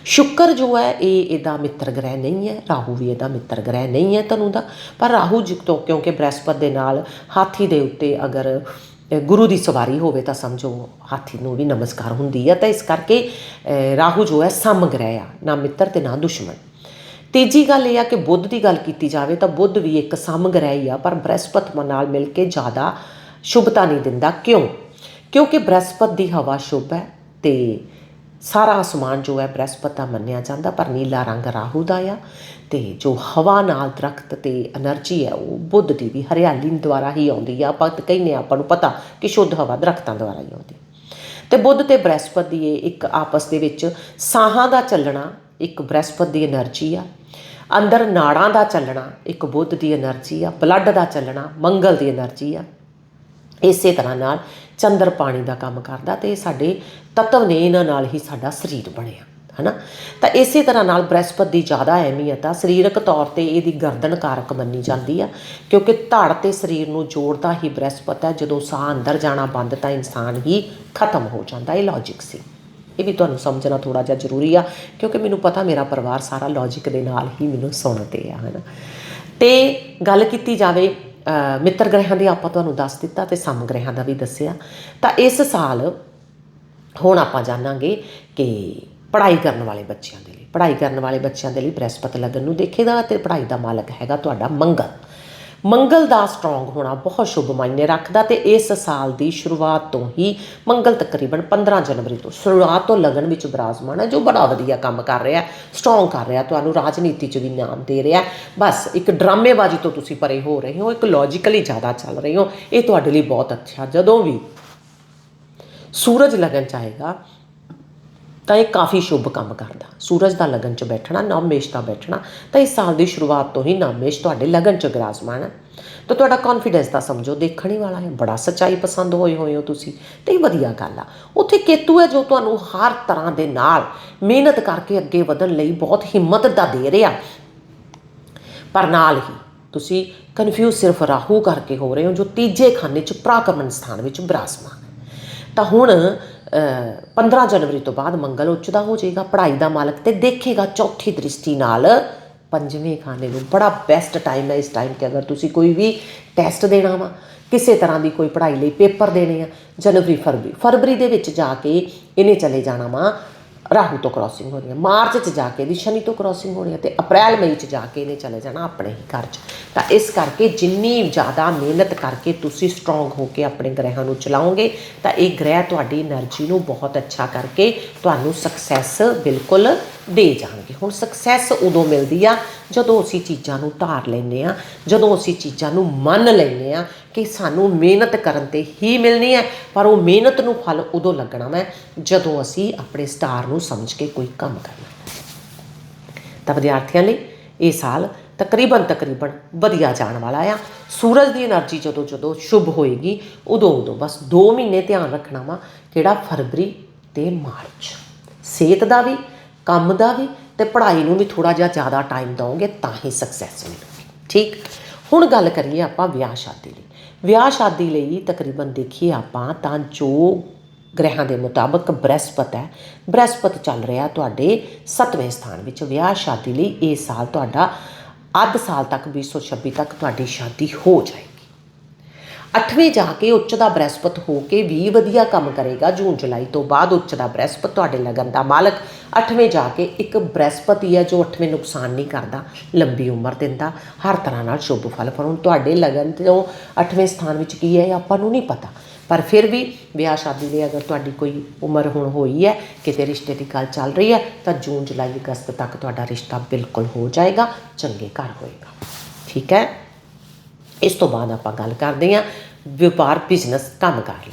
ਸ਼ੁੱਕਰ ਜੋ ਹੈ, ਇਹ ਇਹਦਾ ਮਿੱਤਰ ਗ੍ਰਹਿ ਨਹੀਂ ਹੈ, ਰਾਹੂ ਵੀ ਇਹਦਾ ਮਿੱਤਰ ਗ੍ਰਹਿ ਨਹੀਂ ਹੈ ਤਨੂੰ ਦਾ। ਪਰ ਰਾਹੂ ਜਿੱਤੋਂ ਕਿਉਂਕਿ ਬ੍ਰਹਿਸਪਤ ਦੇ ਨਾਲ ਹਾਥੀ ਦੇ ਉੱਤੇ ਅਗਰ ਗੁਰੂ ਦੀ ਸਵਾਰੀ ਹੋਵੇ ਤਾਂ ਸਮਝੋ ਹਾਥੀ ਨੂੰ ਵੀ ਨਮਸਕਾਰ ਹੁੰਦੀ ਹੈ ਤਾਂ ਇਸ ਕਰਕੇ ਰਾਹੂ ਜੋ ਹੈ ਸਮ ਗ੍ਰਹਿ ਆ ਨਾ ਮਿੱਤਰ ਤੇ ਨਾ ਦੁਸ਼ਮਣ। ਤੀਜੀ ਗੱਲ ਇਹ ਆ ਕਿ ਬੁੱਧ ਦੀ ਗੱਲ ਕੀਤੀ ਜਾਵੇ ਤਾਂ ਬੁੱਧ ਵੀ ਇੱਕ ਸਮ ਗ੍ਰਹਿ ਹੀ ਆ, ਪਰ ਬ੍ਰਹਿਸਪਤ ਨਾਲ ਮਿਲ ਕੇ ਜ਼ਿਆਦਾ ਸ਼ੁਭਤਾ ਨਹੀਂ ਦਿੰਦਾ। ਕਿਉਂ? ਕਿਉਂਕਿ ਬ੍ਰਹਿਸਪਤ ਦੀ ਹਵਾ ਸ਼ੁਭ ਹੈ ਤੇ ਸਾਰਾ ਅਸਮਾਨ ਜੋ ਹੈ ਬ੍ਰਹਿਸਪਤ ਦਾ ਮੰਨਿਆ ਜਾਂਦਾ, ਪਰ ਨੀਲਾ ਰੰਗ ਰਾਹੂ ਦਾ ਆ। ਅਤੇ ਜੋ ਹਵਾ ਨਾਲ ਦਰਖਤ ਅਤੇ ਐਨਰਜੀ ਹੈ, ਉਹ ਬੁੱਧ ਦੀ ਵੀ ਹਰਿਆਲੀ ਦੁਆਰਾ ਹੀ ਆਉਂਦੀ ਆ। ਭਗਤ ਕਹਿੰਦੇ ਆਪਾਂ ਨੂੰ ਪਤਾ ਕਿ ਸ਼ੁੱਧ ਹਵਾ ਦਰਖਤਾਂ ਦੁਆਰਾ ਹੀ ਆਉਂਦੀ। ਤੇ ਬੁੱਧ ਤੇ ਬ੍ਰਹਿਸਪਤੀ ਇਹ ਇੱਕ ਆਪਸ ਦੇ ਵਿੱਚ ਸਾਹਾਂ ਦਾ ਚੱਲਣਾ ਇੱਕ ਬ੍ਰਹਿਸਪਤੀ ਦੀ એનર્ਜੀ ਆ। ਅੰਦਰ ਨਾੜਾਂ ਦਾ ਚੱਲਣਾ ਇੱਕ ਬੁੱਧ ਦੀ એનર્ਜੀ ਆ। ਬਲੱਡ ਦਾ ਚੱਲਣਾ ਮੰਗਲ ਦੀ એનર્ਜੀ ਆ। ਇਸੇ ਤਰ੍ਹਾਂ ਨਾਲ ਚੰਦਰ ਪਾਣੀ ਦਾ ਕੰਮ ਕਰਦਾ ਤੇ ਸਾਡੇ ਤਤਵ ਨੇ ਇਹਨਾਂ ਨਾਲ ਹੀ ਸਾਡਾ ਸਰੀਰ ਬਣਿਆ। ਹਨਾ? ਤਾਂ ਇਸੇ ਤਰ੍ਹਾਂ ਨਾਲ ਬ੍ਰਹਿਸਪਤ ਦੀ ਜ਼ਿਆਦਾ ਅਹਿਮੀਅਤ ਆ। ਸਰੀਰਕ ਤੌਰ ਤੇ ਇਹਦੀ ਗਰਦਨ ਕਾਰਕ ਮੰਨੀ ਜਾਂਦੀ ਆ, ਕਿਉਂਕਿ ਧੜ ਤੇ ਸਰੀਰ ਨੂੰ ਜੋੜਦਾ ਹੀ ਬ੍ਰਹਿਸਪਤ ਹੈ ਜਦੋਂ ਸਾਹ ਅੰਦਰ ਜਾਣਾ ਬੰਦ ਤਾਂ ਇਨਸਾਨ ਹੀ ਖਤਮ ਹੋ ਜਾਂਦਾ। ਇਹ ਲੌਜੀਕ ਸੀ। ਇਹ ਵੀ ਤੁਹਾਨੂੰ ਸਮਝਣਾ ਥੋੜਾ ਜਿਹਾ ਜ਼ਰੂਰੀ ਆ, ਕਿਉਂਕਿ ਮੈਨੂੰ ਪਤਾ ਮੇਰਾ ਪਰਿਵਾਰ ਸਾਰਾ ਲੌਜੀਕ ਦੇ ਨਾਲ ਹੀ ਮੈਨੂੰ ਸੁਣਦੇ ਆ, ਹਨਾ? ਤੇ ਗੱਲ ਕੀਤੀ ਜਾਵੇ ਮਿੱਤਰ ਗ੍ਰਹਿਆਂ ਦੀ ਆਪਾਂ ਤੁਹਾਨੂੰ ਦੱਸ ਦਿੱਤਾ ਤੇ ਸਮ ਗ੍ਰਹਿਆਂ ਦਾ ਵੀ ਦੱਸਿਆ। ਤਾਂ ਇਸ ਸਾਲ ਹੁਣ ਆਪਾਂ ਜਾਣਾਂਗੇ ਕਿ ਪੜ੍ਹਾਈ ਕਰਨ ਵਾਲੇ ਬੱਚਿਆਂ ਦੇ ਲਈ, ਪੜ੍ਹਾਈ ਕਰਨ ਵਾਲੇ ਬੱਚਿਆਂ ਦੇ ਲਈ ਬ੍ਰਹਿਸਪਤ ਲਗਨ ਨੂੰ ਦੇਖੇਗਾ ਤੇ ਪੜ੍ਹਾਈ ਦਾ ਮਾਲਕ ਹੈਗਾ ਤੁਹਾਡਾ ਮੰਗਲ। ਮੰਗਲ ਦਾ ਸਟਰੋਂਗ ਹੋਣਾ ਬਹੁਤ ਸ਼ੁਭ ਮਾਇਨੇ ਰੱਖਦਾ ਤੇ ਇਸ ਸਾਲ ਦੀ ਸ਼ੁਰੂਆਤ ਤੋਂ ਹੀ ਮੰਗਲ ਤਕਰੀਬਨ 15 ਜਨਵਰੀ ਤੋਂ, ਸ਼ੁਰੂਆਤ ਤੋਂ ਲਗਨ ਵਿੱਚ ਬਿਰਾਜਮਾਨ ਹੈ, ਜੋ ਬੜਾ ਵਧੀਆ ਕੰਮ ਕਰ ਰਿਹਾ ਸਟਰੋਂਗ ਕਰ ਰਿਹਾ, ਤੁਹਾਨੂੰ ਰਾਜਨੀਤੀ 'ਚ ਵੀ ਨਾਮ ਦੇ ਰਿਹਾ। ਬਸ ਇੱਕ ਡਰਾਮੇਬਾਜ਼ੀ ਤੋਂ ਤੁਸੀਂ ਪਰੇ ਹੋ ਰਹੇ ਹੋ, ਇੱਕ ਲੌਜੀਕਲੀ ਜ਼ਿਆਦਾ ਚੱਲ ਰਹੇ ਹੋ, ਇਹ ਤੁਹਾਡੇ ਲਈ ਬਹੁਤ ਅੱਛਾ। ਜਦੋਂ ਵੀ ਸੂਰਜ ਲਗਨ ਚ ਆਏਗਾ ਤਾਂ ਇਹ ਕਾਫੀ ਸ਼ੁਭ ਕੰਮ ਕਰਦਾ। ਸੂਰਜ ਦਾ ਲਗਨ ਚ ਬੈਠਣਾ ਨਵਮੇਸ਼ ਦਾ ਬੈਠਣਾ, ਤਾਂ ਇਸ ਸਾਲ ਦੀ ਸ਼ੁਰੂਆਤ ਤੋਂ ਹੀ ਨਵਮੇਸ਼ ਤੁਹਾਡੇ ਲਗਨ ਚ ਵਿਰਾਜਮਾਨ ਹੈ। ਤਾਂ ਤੁਹਾਡਾ ਕੌਨਫੀਡੈਂਸ ਤਾਂ ਸਮਝੋ ਦੇਖਣ ਵਾਲਾ ਹੈ। ਬੜਾ ਸੱਚਾਈ ਪਸੰਦ ਹੋਏ ਹੋਏ ਹੋ ਤੁਸੀਂ, ਤੇ ਇਹ ਵਧੀਆ ਗੱਲ ਆ। ਉੱਥੇ ਕੇਤੂ ਹੈ ਜੋ ਤੁਹਾਨੂੰ ਹਰ ਤਰ੍ਹਾਂ ਦੇ ਨਾਲ ਮਿਹਨਤ ਕਰਕੇ ਅੱਗੇ ਵਧਣ ਲਈ ਬਹੁਤ ਹਿੰਮਤ ਦਾ ਦੇ ਰਿਹਾ। ਪਰ ਨਾਲ ਹੀ ਤੁਸੀਂ ਕਨਫਿਊਜ਼ ਸਿਰਫ ਰਾਹੂ ਕਰਕੇ ਹੋ ਰਹੇ ਹੋ, ਜੋ ਤੀਜੇ ਖਾਨੇ ਚ ਪ੍ਰਾਕਰਮਨ ਸਥਾਨ ਵਿੱਚ ਬਿਰਾਜਮਾਨ ਹੈ। ਤਾਂ ਹੁਣ 15 ਜਨਵਰੀ ਤੋਂ ਬਾਅਦ ਮੰਗਲ ਉੱਚ ਦਾ ਹੋ ਜਾਏਗਾ, ਪੜ੍ਹਾਈ ਦਾ ਮਾਲਕ ਤੇ ਦੇਖੇਗਾ ਚੌਥੀ ਦ੍ਰਿਸ਼ਟੀ ਨਾਲ। ਪੰਜਵੇਂ ਖਾਨੇ ਨੂੰ ਬੜਾ ਬੈਸਟ ਟਾਈਮ ਹੈ ਇਸ ਟਾਈਮ ਤੇ ਅਗਰ ਤੁਸੀਂ ਕੋਈ ਵੀ ਟੈਸਟ ਦੇਣਾ ਵਾ, ਕਿਸੇ ਤਰ੍ਹਾਂ ਦੀ ਕੋਈ ਪੜ੍ਹਾਈ ਲਈ ਪੇਪਰ ਦੇਣੇ ਆ, ਜਨਵਰੀ, ਫਰਵਰੀ ਫਰਵਰੀ ਦੇ ਵਿੱਚ ਜਾ ਕੇ ਇਹਨੇ ਚਲੇ ਜਾਣਾ ਵਾ। ਰਾਹੂ ਤੋਂ ਕ੍ਰਾਸਿੰਗ ਹੋਣੀ ਹੈ ਮਾਰਚ 'ਚ ਜਾ ਕੇ ਦੀ ਸ਼ਨੀ ਤੋਂ ਕ੍ਰਾਸਿੰਗ ਹੋਣੀ ਹੈ ਤੇ ਅਪ੍ਰੈਲ, ਮਈ 'ਚ ਜਾ ਕੇ ਇਹਨੇ ਚਲੇ ਜਾਣਾ ਆਪਣੇ ਹੀ ਘਰ 'ਚ। ਤਾਂ ਇਸ ਕਰਕੇ ਜਿੰਨੀ ਜ਼ਿਆਦਾ ਮਿਹਨਤ ਕਰਕੇ ਤੁਸੀਂ ਸਟਰੋਂਗ ਹੋ ਕੇ ਆਪਣੇ ਗ੍ਰਹਿਾਂ ਨੂੰ ਚਲਾਉਂਗੇ ਤਾਂ ਇਹ ਗ੍ਰਹਿ ਤੁਹਾਡੀ એનર્ਜੀ ਨੂੰ ਬਹੁਤ ਅੱਛਾ ਕਰਕੇ ਤੁਹਾਨੂੰ ਸਕਸੈਸ ਬਿਲਕੁਲ ਦੇ ਜਾਣਗੇ। ਹੁਣ ਸਕਸੈਸ ਉਦੋਂ ਮਿਲਦੀ ਆ ਜਦੋਂ ਅਸੀਂ ਚੀਜ਼ਾਂ ਨੂੰ ਧਾਰ ਲੈਂਦੇ ਆ, ਜਦੋਂ ਅਸੀਂ ਚੀਜ਼ਾਂ ਨੂੰ ਮੰਨ ਲੈਂਦੇ ਆ ਕਿ ਸਾਨੂੰ ਮਿਹਨਤ ਕਰਨ ਤੇ ਹੀ ਮਿਲਣੀ ਹੈ, ਪਰ ਉਹ ਮਿਹਨਤ ਨੂੰ ਫਲ ਉਦੋਂ ਲੱਗਣਾ ਹੈ ਜਦੋਂ ਅਸੀਂ ਆਪਣੇ ਸਟਾਰ ਨੂੰ ਸਮਝ ਕੇ ਕੋਈ ਕੰਮ ਕਰਨਾ। ਤਾਂ ਵਿਦਿਆਰਥੀਆਂ ਲਈ ਇਹ ਸਾਲ ਤਕਰੀਬਨ ਤਕਰੀਬਨ ਵਧੀਆ ਜਾਣ ਵਾਲਾ ਆ। ਸੂਰਜ ਦੀ એનર્ਜੀ ਜਦੋਂ ਜਦੋਂ ਸ਼ੁਭ ਹੋਏਗੀ, ਉਦੋਂ ਉਦੋਂ ਬਸ 2 ਮਹੀਨੇ ਧਿਆਨ ਰੱਖਣਾ ਵਾ, ਕਿਹੜਾ ਫਰਵਰੀ ਤੇ ਮਾਰਚ। ਸਿਹਤ ਦਾ ਵੀ, ਕੰਮ ਦਾ ਵੀ ਤੇ ਪੜ੍ਹਾਈ ਨੂੰ ਵੀ ਥੋੜਾ ਜਿਹਾ ਜ਼ਿਆਦਾ ਟਾਈਮ ਦਵੋਗੇ ਤਾਂ ਹੀ ਸਕਸੈਸ ਮਿਲੇਗੀ ਠੀਕ? ਹੁਣ ਗੱਲ ਕਰੀਏ ਆਪਾਂ ਵਿਆਹ ਸ਼ਾਦੀ ਦੀ। ਵਿਆਹ ਸ਼ਾਦੀ ਲਈ ਤਕਰੀਬਨ ਦੇਖੀਏ ਆਪਾਂ ਤਾਂ ਜੋ ਗ੍ਰਹਿਾਂ ਦੇ ਮੁਤਾਬਕ ਬ੍ਰਹਿਸਪਤ ਹੈ, ਬ੍ਰਹਿਸਪਤ ਚੱਲ ਰਿਹਾ ਤੁਹਾਡੇ 7ਵੇਂ ਸਥਾਨ ਵਿੱਚ। ਵਿਆਹ ਸ਼ਾਦੀ ਲਈ ਇਹ ਸਾਲ ਤੁਹਾਡਾ ਅੱਧ ਸਾਲ ਤੱਕ 2026 ਤੱਕ ਤੁਹਾਡੀ ਸ਼ਾਦੀ ਹੋ ਜਾਏ ਅੱਠਵੇਂ ਜਾ ਕੇ ਉੱਚ ਦਾ ਬ੍ਰਹਿਸਪਤ ਹੋ ਕੇ ਵੀ ਵਧੀਆ ਕੰਮ ਕਰੇਗਾ। ਜੂਨ, ਜੁਲਾਈ ਤੋਂ ਬਾਅਦ ਉੱਚ ਦਾ ਬ੍ਰਹਿਸਪਤ ਤੁਹਾਡੇ ਲਗਨ ਦਾ ਮਾਲਕ ਅੱਠਵੇਂ ਜਾ ਕੇ ਇੱਕ ਬ੍ਰਹਿਸਪਤੀ ਹੈ ਜੋ ਅੱਠਵੇਂ ਨੁਕਸਾਨ ਨਹੀਂ ਕਰਦਾ, ਲੰਬੀ ਉਮਰ ਦਿੰਦਾ, ਹਰ ਤਰ੍ਹਾਂ ਨਾਲ ਸ਼ੁਭ ਫਲ ਪਰ ਹੁਣ ਤੁਹਾਡੇ ਲਗਨ ਤੋਂ ਅੱਠਵੇਂ ਸਥਾਨ ਵਿੱਚ ਕੀ ਹੈ ਇਹ ਆਪਾਂ ਨੂੰ ਨਹੀਂ ਪਤਾ। ਪਰ ਫਿਰ ਵੀ ਵਿਆਹ ਸ਼ਾਦੀ ਲਈ ਅਗਰ ਤੁਹਾਡੀ ਕੋਈ ਉਮਰ ਹੁਣ ਹੋਈ ਹੈ, ਕਿਤੇ ਰਿਸ਼ਤੇ ਦੀ ਗੱਲ ਚੱਲ ਰਹੀ ਹੈ, ਤਾਂ ਜੂਨ, ਜੁਲਾਈ, ਅਗਸਤ ਤੱਕ ਤੁਹਾਡਾ ਰਿਸ਼ਤਾ ਬਿਲਕੁਲ ਹੋ ਜਾਏਗਾ, ਚੰਗੇ ਘਰ ਹੋਏਗਾ। ਠੀਕ ਹੈ? ਇਸ ਤੋਂ ਬਾਅਦ ਆਪਾਂ ਗੱਲ ਕਰਦੇ ਹਾਂ ਵਪਾਰ ਬਿਜ਼ਨਸ ਕੰਮ ਕੰਮਕਾਰ ਲਈ।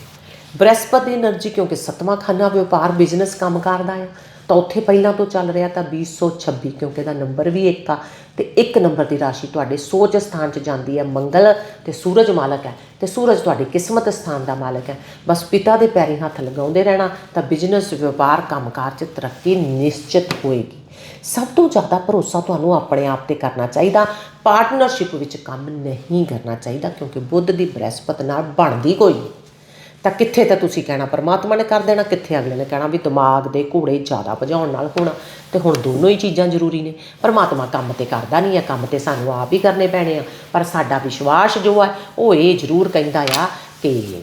ਬ੍ਰਹਸਪਤੀ એનર્ਜੀ ਕਿਉਂਕਿ ਸਤਵਾਂ ਖਾਨਾ ਵਪਾਰ ਬਿਜ਼ਨਸ ਕੰਮ ਕਰਦਾ ਆ, ਤਾਂ ਉੱਥੇ ਪਹਿਲਾਂ ਤੋਂ ਚੱਲ ਰਿਹਾ ਤਾਂ 2026 ਕਿਉਂਕਿ ਦਾ ਨੰਬਰ ਵੀ ਇੱਕ ਆ ਤੇ ਇੱਕ ਨੰਬਰ ਦੀ ਰਾਸ਼ੀ ਤੁਹਾਡੇ ਸੋਚ ਸਥਾਨ 'ਚ ਜਾਂਦੀ ਹੈ, ਮੰਗਲ ਤੇ ਸੂਰਜ ਮਾਲਕ ਹੈ ਤੇ ਸੂਰਜ ਤੁਹਾਡੀ ਕਿਸਮਤ ਸਥਾਨ ਦਾ ਮਾਲਕ ਹੈ। ਬਸ ਪਿਤਾ ਦੇ ਪੈਰੀ ਹੱਥ ਲਗਾਉਂਦੇ ਰਹਿਣਾ ਤਾਂ ਬਿਜ਼ਨਸ ਵਪਾਰ ਕੰਮਕਾਰ 'ਚ ਤਰੱਕੀ ਨਿਸ਼ਚਿਤ ਹੋਏਗੀ। ਸਭ ਤੋਂ ਜ਼ਿਆਦਾ ਭਰੋਸਾ ਤੁਹਾਨੂੰ ਆਪਣੇ ਆਪ ਤੇ ਕਰਨਾ ਚਾਹੀਦਾ। ਪਾਰਟਨਰਸ਼ਿਪ ਵਿੱਚ ਕੰਮ ਨਹੀਂ ਕਰਨਾ ਚਾਹੀਦਾ ਕਿਉਂਕਿ ਬੁੱਧ ਦੀ ਬ੍ਰਹਿਸਪਤ ਨਾਲ ਬਣਦੀ ਕੋਈ ਨਹੀਂ। ਤਾਂ ਕਿੱਥੇ ਤਾਂ ਤੁਸੀਂ ਕਹਿਣਾ ਪਰਮਾਤਮਾ ਨੇ ਕਰ ਦੇਣਾ, ਕਿੱਥੇ ਅਗਲੇ ਨੇ ਕਹਿਣਾ ਵੀ ਦਿਮਾਗ ਦੇ ਘੋੜੇ ਜ਼ਿਆਦਾ ਭਜਾਉਣ ਨਾਲ ਹੋਣਾ ਤੇ ਹੁਣ ਦੋਨੋਂ ਹੀ ਚੀਜ਼ਾਂ ਜ਼ਰੂਰੀ ਨੇ। ਪਰਮਾਤਮਾ ਕੰਮ ਤੇ ਕਰਦਾ ਨਹੀਂ ਹੈ ਕੰਮ ਤੇ ਸਾਨੂੰ ਆਪ ਹੀ ਕਰਨੇ ਪੈਣੇ ਆ। ਪਰ ਸਾਡਾ ਵਿਸ਼ਵਾਸ ਜੋ ਹੈ ਉਹ ਇਹ ਜ਼ਰੂਰ ਕਹਿੰਦਾ ਆ ਕਿ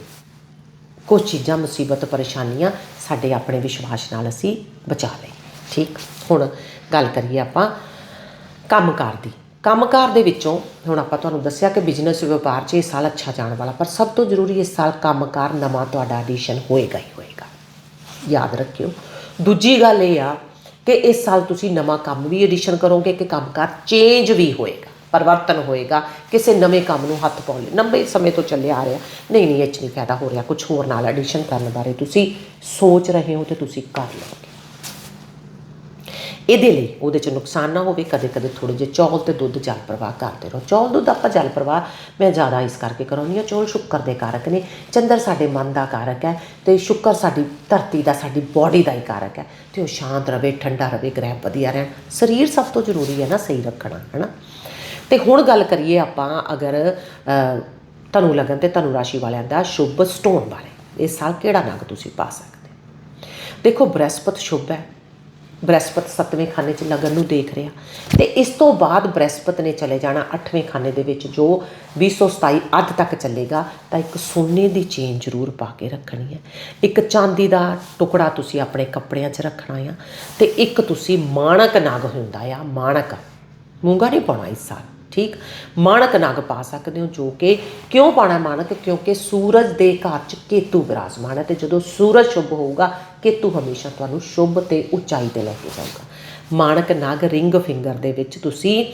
ਕੁਝ ਚੀਜ਼ਾਂ ਮੁਸੀਬਤ, ਪਰੇਸ਼ਾਨੀਆਂ ਸਾਡੇ ਆਪਣੇ ਵਿਸ਼ਵਾਸ ਨਾਲ ਅਸੀਂ ਬਚਾ ਲਈ ਠੀਕ? ਹੁਣ ਗੱਲ ਕਰੀਏ ਆਪਾਂ ਕੰਮਕਾਰ ਦੀ। ਕੰਮਕਾਰ ਦੇ ਵਿੱਚੋਂ ਹੁਣ ਆਪਾਂ ਤੁਹਾਨੂੰ ਦੱਸਿਆ ਕਿ ਬਿਜ਼ਨਸ ਵਪਾਰ 'ਚ ਇਹ ਸਾਲ ਅੱਛਾ ਜਾਣ ਵਾਲਾ, ਪਰ ਸਭ ਤੋਂ ਜ਼ਰੂਰੀ ਇਸ ਸਾਲ ਕੰਮਕਾਰ ਨਵਾਂ ਤੁਹਾਡਾ ਐਡੀਸ਼ਨ ਹੋਏਗਾ ਹੀ ਹੋਏਗਾ। ਯਾਦ ਰੱਖਿਓ। ਦੂਜੀ ਗੱਲ ਇਹ ਆ ਕਿ ਇਸ ਸਾਲ ਤੁਸੀਂ ਨਵਾਂ ਕੰਮ ਵੀ ਐਡੀਸ਼ਨ ਕਰੋਗੇ, ਕਿ ਕੰਮਕਾਰ ਚੇਂਜ ਵੀ ਹੋਏਗਾ, ਪਰਿਵਰਤਨ ਹੋਏਗਾ, ਕਿਸੇ ਨਵੇਂ ਕੰਮ ਨੂੰ ਹੱਥ ਪਾਉਣ ਲਈ। ਲੰਬੇ ਸਮੇਂ ਤੋਂ ਚੱਲਿਆ ਆ ਰਿਹਾ। ਨਹੀਂ ਨਹੀਂ, ਇਹ 'ਚ ਨਹੀਂ ਫਾਇਦਾ ਹੋ ਰਿਹਾ। ਕੁਝ ਹੋਰ ਨਾਲ ਐਡੀਸ਼ਨ ਕਰਨ ਬਾਰੇ ਤੁਸੀਂ ਸੋਚ ਰਹੇ ਹੋ ਤੇ ਤੁਸੀਂ ਕਰ ਲਓਗੇ। ਇਹਦੇ ਲਈ ਉਹਦੇ 'ਚ ਨੁਕਸਾਨ ਨਾ ਹੋਵੇ, ਕਦੇ ਕਦੇ ਥੋੜੇ ਜਿਹੇ ਚੌਲ ਤੇ ਦੁੱਧ ਜਲ ਪ੍ਰਵਾਹ ਕਰਦੇ ਰਹੋ। ਚੌਲ, ਦੁੱਧ ਆਪਾਂ ਜਲ ਪ੍ਰਵਾਹ ਮੈਂ ਜ਼ਿਆਦਾ ਇਸ ਕਰਕੇ ਕਰਾਉਂਦੀ ਹਾਂ। ਚੌਲ ਸ਼ੁੱਕਰ ਦੇ ਕਾਰਕ ਨੇ। ਚੰਦਰ ਸਾਡੇ ਮਨ ਦਾ ਕਾਰਕ ਹੈ ਤੇ ਸ਼ੁੱਕਰ ਸਾਡੀ ਧਰਤੀ ਦਾ, ਸਾਡੀ ਬਾਡੀ ਦਾ ਹੀ ਕਾਰਕ ਹੈ। ਤੇ ਉਹ ਸ਼ਾਂਤ ਰਵੇ, ਠੰਡਾ ਰਵੇ, ਗ੍ਰਹਿ ਵਧੀਆ ਰਹਿਣ। ਸਰੀਰ ਸਭ ਤੋਂ ਜ਼ਰੂਰੀ ਹੈ ਨਾ ਸਹੀ ਰੱਖਣਾ ਹੈ ਨਾ ਤੇ ਹੁਣ ਗੱਲ ਕਰੀਏ ਆਪਾਂ ਅਗਰ ਧਨੂ ਲਗਨ ਤੇ ਧਨੂ ਰਾਸ਼ੀ ਵਾਲਿਆਂ ਦਾ ਸ਼ੁਭ ਸਟੋਨ ਵਾਲੇ ਇਸ ਸਾਲ ਕਿਹੜਾ ਨਗ ਤੁਸੀਂ ਪਾ ਸਕਦੇ ਦੇਖੋ, ਬ੍ਰਹਸਪਤ ਸ਼ੁਭ ਹੈ। ਬ੍ਰਹਿਸਪਤ ਸੱਤਵੇਂ ਖਾਨੇ 'ਚ ਲਗਨ ਨੂੰ ਦੇਖ ਰਿਹਾ। ਤੇ ਇਸ ਤੋਂ ਬਾਅਦ ਬ੍ਰਹਿਸਪਤ ਨੇ ਚਲੇ ਜਾਣਾ ਅੱਠਵੇਂ ਖਾਨੇ ਦੇ ਵਿੱਚ, ਜੋ 2027 ਅੱਧ ਤੱਕ ਚੱਲੇਗਾ, ਤਾਂ ਇੱਕ ਸੋਨੇ ਦੀ ਚੇਨ ਜ਼ਰੂਰ ਪਾ ਕੇ ਰੱਖਣੀ ਹੈ। ਇੱਕ ਚਾਂਦੀ ਦਾ ਟੁਕੜਾ ਤੁਸੀਂ ਆਪਣੇ ਕੱਪੜਿਆਂ 'ਚ ਰੱਖਣਾ ਆ, ਤੇ ਇੱਕ ਤੁਸੀਂ ਮਾਣਕ ਨਾਗ ਹੁੰਦਾ ਆ, ਮਾਣਕ। ਮੂੰਗਾ ਨਹੀਂ ਪਾਉਣਾ ਇਸ ਸਾਲ। ਠੀਕ? ਮਾਣਕ ਨਗ ਪਾ ਸਕਦੇ ਹੋ ਜੋ ਕਿ ਕਿਉਂ ਪਾਣਾ ਮਾਣਕ? ਕਿਉਂਕਿ ਸੂਰਜ ਦੇ ਘਰ ਚ ਕੇਤੂ ਵਿਰਾਜਮਾਨ ਹੈ ਤੇ ਜਦੋਂ ਸੂਰਜ ਸ਼ੁਭ ਹੋਊਗਾ, ਕੇਤੂ ਹਮੇਸ਼ਾ ਤੁਹਾਨੂੰ ਸ਼ੁਭ ਤੇ ਉਚਾਈ ਤੇ ਲੈ ਕੇ ਜਾਊਗਾ। ਮਾਣਕ ਨਗ ਰਿੰਗ ਫਿੰਗਰ ਦੇ ਵਿੱਚ ਤੁਸੀਂ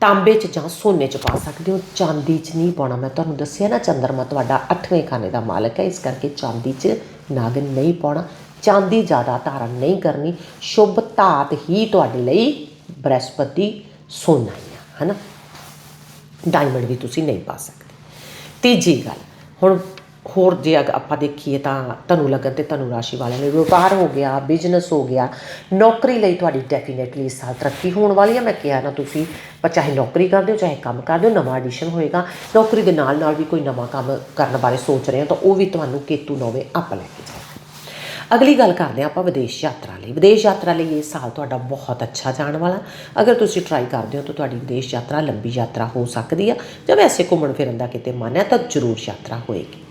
ਤਾਂਬੇ 'ਚ ਜਾਂ ਸੋਨੇ 'ਚ ਪਾ ਸਕਦੇ ਹੋ। ਚਾਂਦੀ 'ਚ ਨਹੀਂ ਪਾਉਣਾ। ਮੈਂ ਤੁਹਾਨੂੰ ਦੱਸਿਆ ਨਾ ਚੰਦਰਮਾ ਤੁਹਾਡਾ 8ਵੇਂ ਖਾਨੇ ਦਾ ਮਾਲਕ ਹੈ, ਇਸ ਕਰਕੇ ਚਾਂਦੀ 'ਚ ਨਗ ਨਹੀਂ ਪਾਉਣਾ। ਚਾਂਦੀ ਜ਼ਿਆਦਾ ਧਾਰਨ ਨਹੀਂ ਕਰਨੀ। ਸ਼ੁਭ ਧਾਤ ਹੀ ਤੁਹਾਡੇ ਲਈ ਬ੍ਰਹਸਪਤੀ ਸੋਨਾ ਹਨਾ? ਡਾਇਮੰਡ ਵੀ ਤੁਸੀਂ ਨਹੀਂ ਪਾ ਸਕਦੇ। ਤੀਜੀ ਗੱਲ, ਹੁਣ ਹੋਰ ਜੇ ਅਗ, ਆਪਾਂ ਦੇਖੀਏ ਤਾਂ ਧਨੂ ਲਗਨ ਤੇ ਧਨੂ ਰਾਸ਼ੀ ਵਾਲਿਆਂ ਲਈ ਵਪਾਰ ਹੋ ਗਿਆ ਬਿਜ਼ਨਸ ਹੋ ਗਿਆ, ਨੌਕਰੀ ਲਈ ਤੁਹਾਡੀ ਡੈਫੀਨੇਟਲੀ ਇਸ ਸਾਲ ਤਰੱਕੀ ਹੋਣ ਵਾਲੀ ਹੈ ਮੈਂ ਕਿਹਾ ਨਾ ਤੁਸੀਂ, ਪਰ ਚਾਹੇ ਨੌਕਰੀ ਕਰਦੇ ਹੋ ਚਾਹੇ ਕੰਮ ਕਰਦੇ ਹੋ ਨਵਾਂ ਐਡੀਸ਼ਨ ਹੋਏਗਾ। ਨੌਕਰੀ ਦੇ ਨਾਲ ਨਾਲ ਵੀ ਕੋਈ ਨਵਾਂ ਕੰਮ ਕਰਨ ਬਾਰੇ ਸੋਚ ਰਹੇ ਹੋ ਤਾਂ ਉਹ ਵੀ ਤੁਹਾਨੂੰ ਕੇਤੂ ਨੌਵੇਂ ਅਪ ਲੈ ਕੇ ਜਾਏਗਾ ਅਗਲੀ ਗੱਲ ਕਰਦੇ ਹਾਂ ਆਪਾਂ ਵਿਦੇਸ਼ ਯਾਤਰਾ ਲਈ। ਵਿਦੇਸ਼ ਯਾਤਰਾ ਲਈ ਇਹ ਸਾਲ ਤੁਹਾਡਾ ਬਹੁਤ ਅੱਛਾ ਜਾਣ ਵਾਲਾ। ਅਗਰ ਤੁਸੀਂ ਟਰਾਈ ਕਰਦੇ ਹੋ ਤਾਂ ਤੁਹਾਡੀ ਵਿਦੇਸ਼ ਯਾਤਰਾ ਲੰਬੀ ਯਾਤਰਾ ਹੋ ਸਕਦੀ ਆ। ਜਾਂ ਵੈਸੇ ਘੁੰਮਣ ਫਿਰਨ ਦਾ ਕਿਤੇ ਮਨ ਹੈ ਤਾਂ ਜ਼ਰੂਰ ਯਾਤਰਾ ਹੋਏਗੀ।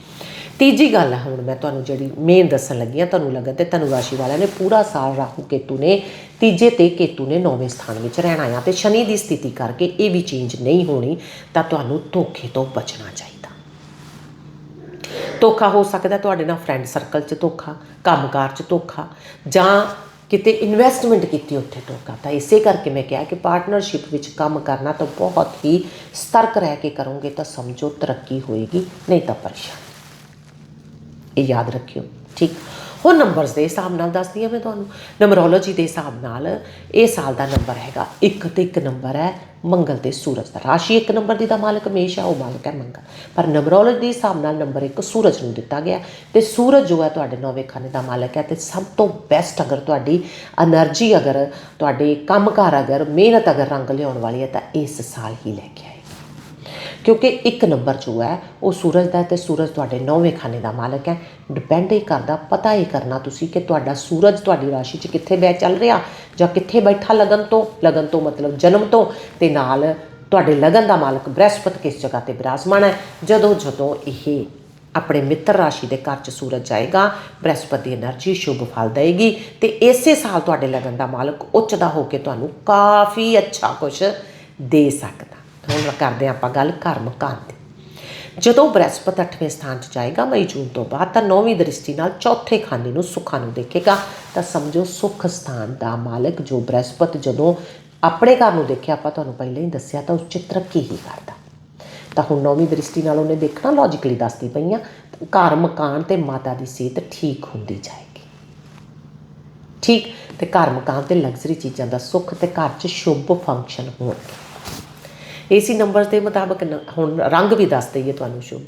ਤੀਜੀ ਗੱਲ ਹੈ ਹੁਣ ਮੈਂ ਤੁਹਾਨੂੰ ਜਿਹੜੀ ਮੇਨ ਦੱਸਣ ਲੱਗੀ ਹਾਂ ਤੁਹਾਨੂੰ ਲੱਗਦਾ ਤੇ ਧਨੂ ਰਾਸ਼ੀ ਵਾਲਿਆਂ ਨੇ ਪੂਰਾ ਸਾਲ ਰਾਹੂ ਕੇਤੂ ਨੇ, ਤੀਜੇ ਤੇ ਕੇਤੂ ਨੇ ਨੌਵੇਂ ਸਥਾਨ ਵਿੱਚ ਰਹਿਣਾ ਆ ਤੇ ਸ਼ਨੀ ਦੀ ਸਥਿਤੀ ਕਰਕੇ ਇਹ ਵੀ ਚੇਂਜ ਨਹੀਂ ਹੋਣੀ ਤਾਂ ਤੁਹਾਨੂੰ ਧੋਖੇ ਤੋਂ ਬਚਣਾ ਚਾਹੀਦਾ। ਧੋਖਾ ਹੋ ਸਕਦਾ ਤੁਹਾਡੇ ਨਾਲ ਫਰੈਂਡ ਸਰਕਲ 'ਚ ਧੋਖਾ, ਕੰਮਕਾਰ 'ਚ ਧੋਖਾ, ਜਾਂ ਕਿਤੇ ਇਨਵੈਸਟਮੈਂਟ ਕੀਤੀ ਉੱਥੇ ਧੋਖਾ। ਤਾਂ ਇਸੇ ਕਰਕੇ ਮੈਂ ਕਿਹਾ ਕਿ ਪਾਰਟਨਰਸ਼ਿਪ ਵਿੱਚ ਕੰਮ ਕਰਨਾ ਤਾਂ ਬਹੁਤ ਹੀ ਸਤਰਕ ਰਹਿ ਕੇ ਕਰੋਗੇ ਤਾਂ ਸਮਝੋ ਤਰੱਕੀ ਹੋਏਗੀ, ਨਹੀਂ ਤਾਂ ਪਰੇਸ਼ਾਨ। ਇਹ ਯਾਦ ਰੱਖਿਓ, ਠੀਕ? ਉਹ ਨੰਬਰਸ ਦੇ ਹਿਸਾਬ ਨਾਲ ਦੱਸਦੀ ਆ ਮੈਂ ਤੁਹਾਨੂੰ। ਨੰਬਰੋਲੋਜੀ ਦੇ ਹਿਸਾਬ ਨਾਲ ਇਹ ਸਾਲ ਦਾ ਨੰਬਰ ਹੈਗਾ। ਇੱਕ ਤੇ ਇੱਕ ਨੰਬਰ ਹੈ, ਮੰਗਲ ਤੇ ਸੂਰਜ ਦਾ। ਰਾਸ਼ੀ ਇੱਕ ਨੰਬਰ ਦੀ ਦਾ ਮਾਲਕ ਹਮੇਸ਼ਾ ਉਹ ਮਾਲਕ ਹੈ ਮੰਗਲ। ਪਰ ਨੰਬਰੋਲੋਜੀ ਦੇ ਹਿਸਾਬ ਨਾਲ ਨੰਬਰ ਇੱਕ ਸੂਰਜ ਨੂੰ ਦਿੱਤਾ ਗਿਆ। ਤੇ ਸੂਰਜ ਜੋ ਹੈ ਤੁਹਾਡੇ ਨੌਵੇਂ ਖਾਨੇ ਦਾ ਮਾਲਕ ਹੈ। ਤੇ ਸਭ ਤੋਂ ਬੈਸਟ ਅਗਰ ਤੁਹਾਡੀ એનર્ਜੀ ਅਗਰ, ਤੁਹਾਡੇ ਕੰਮਕਾਰ ਅਗਰ, ਮਿਹਨਤ ਅਗਰ ਰੰਗ ਲਿਆਉਣ ਵਾਲੀ ਹੈ, ਤਾਂ ਇਸ ਸਾਲ ਹੀ ਲੈ ਕੇ ਆਏ। ਕਿਉਂਕਿ ਇੱਕ ਨੰਬਰ ਜੋ ਹੈ, ਉਹ ਸੂਰਜ ਦਾ ਤੇ ਸੂਰਜ ਤੁਹਾਡੇ ਨੌਵੇਂ ਖਾਨੇ ਦਾ ਮਾਲਕ ਹੈ। ਡਿਪੈਂਡ ਹੀ ਕਰਦਾ, ਪਤਾ ਹੀ ਕਰਨਾ ਤੁਸੀਂ ਕਿ ਤੁਹਾਡਾ ਸੂਰਜ ਤੁਹਾਡੀ ਰਾਸ਼ੀ 'ਚ ਕਿੱਥੇ ਬੈ ਚੱਲ ਰਿਹਾ ਜਾਂ ਕਿੱਥੇ ਬੈਠਾ ਲਗਨ ਤੋਂ ਲਗਨ ਤੋਂ ਮਤਲਬ ਜਨਮ ਤੋਂ ਤੇ ਨਾਲ ਤੁਹਾਡੇ ਲਗਨ ਦਾ ਮਾਲਕ ਬ੍ਰਹਿਸਪਤ ਕਿਸ ਜਗ੍ਹਾ ਤੇ ਬਿਰਾਜਮਾਨ ਹੈ? ਜਦੋਂ ਜਦੋਂ ਇਹ ਆਪਣੇ ਮਿੱਤਰ ਰਾਸ਼ੀ ਦੇ ਘਰ ਚ ਸੂਰਜ ਜਾਏਗਾ, ਬ੍ਰਹਿਸਪਤੀ એનર્ਜੀ ਸ਼ੁਭ ਫਲ ਦੇਗੀ ਤੇ ਇਸੇ ਸਾਲ ਤੁਹਾਡੇ ਲਗਨ ਦਾ ਮਾਲਕ ਉੱਚ ਦਾ ਹੋ ਕੇ ਤੁਹਾਨੂੰ ਕਾਫੀ ਅੱਛਾ ਕੁਝ ਦੇ ਸਕਦਾ ਹੁਣ ਕਰਦੇ ਹਾਂ ਆਪਾਂ ਗੱਲ ਘਰ ਮਕਾਨ ਦੀ ਜਦੋਂ ਬ੍ਰਹਸਪਤ 8ਵੇਂ ਸਥਾਨ 'ਚ ਜਾਏਗਾ ਮਈ ਜੂਨ ਤੋਂ ਬਾਅਦ ਤਾਂ ਨੌਵੀਂ ਦ੍ਰਿਸ਼ਟੀ ਨਾਲ ਚੌਥੇ ਖਾਨੇ ਨੂੰ ਸੁੱਖਾਂ ਨੂੰ ਦੇਖੇਗਾ। ਤਾਂ ਸਮਝੋ ਸੁੱਖ ਸਥਾਨ ਦਾ ਮਾਲਕ ਜੋ ਬ੍ਰਹਸਪਤ ਜਦੋਂ ਆਪਣੇ ਘਰ ਨੂੰ ਦੇਖਿਆ, ਆਪਾਂ ਤੁਹਾਨੂੰ ਪਹਿਲਾਂ ਹੀ ਦੱਸਿਆ ਤਾਂ ਉਸ ਚਿੱਤਰ ਤਰੱਕੀ ਹੀ ਕਰਦਾ। ਤਾਂ ਹੁਣ ਨੌਵੀਂ ਦ੍ਰਿਸ਼ਟੀ ਨਾਲ ਉਹਨੇ ਦੇਖਣਾ ਲੌਜੀਕਲੀ ਦੱਸਦੀ ਪਈਆਂ ਘਰ ਮਕਾਨ ਤੇ ਮਾਤਾ ਦੀ ਸਿਹਤ ਠੀਕ ਹੁੰਦੀ ਜਾਏਗੀ। ਠੀਕ? ਤੇ ਘਰ ਮਕਾਨ ਤੇ ਲਗਜ਼ਰੀ ਚੀਜ਼ਾਂ ਦਾ ਸੁੱਖ ਤੇ ਘਰ 'ਚ ਸ਼ੁਭ ਫੰਕਸ਼ਨ ਹੋਣਗੇ। ਏਸੀ ਨੰਬਰਸ ਦੇ ਮੁਤਾਬਕ ਨ- ਹੁਣ ਰੰਗ ਵੀ ਦੱਸ ਦਈਏ ਤੁਹਾਨੂੰ ਸ਼ੁਭ।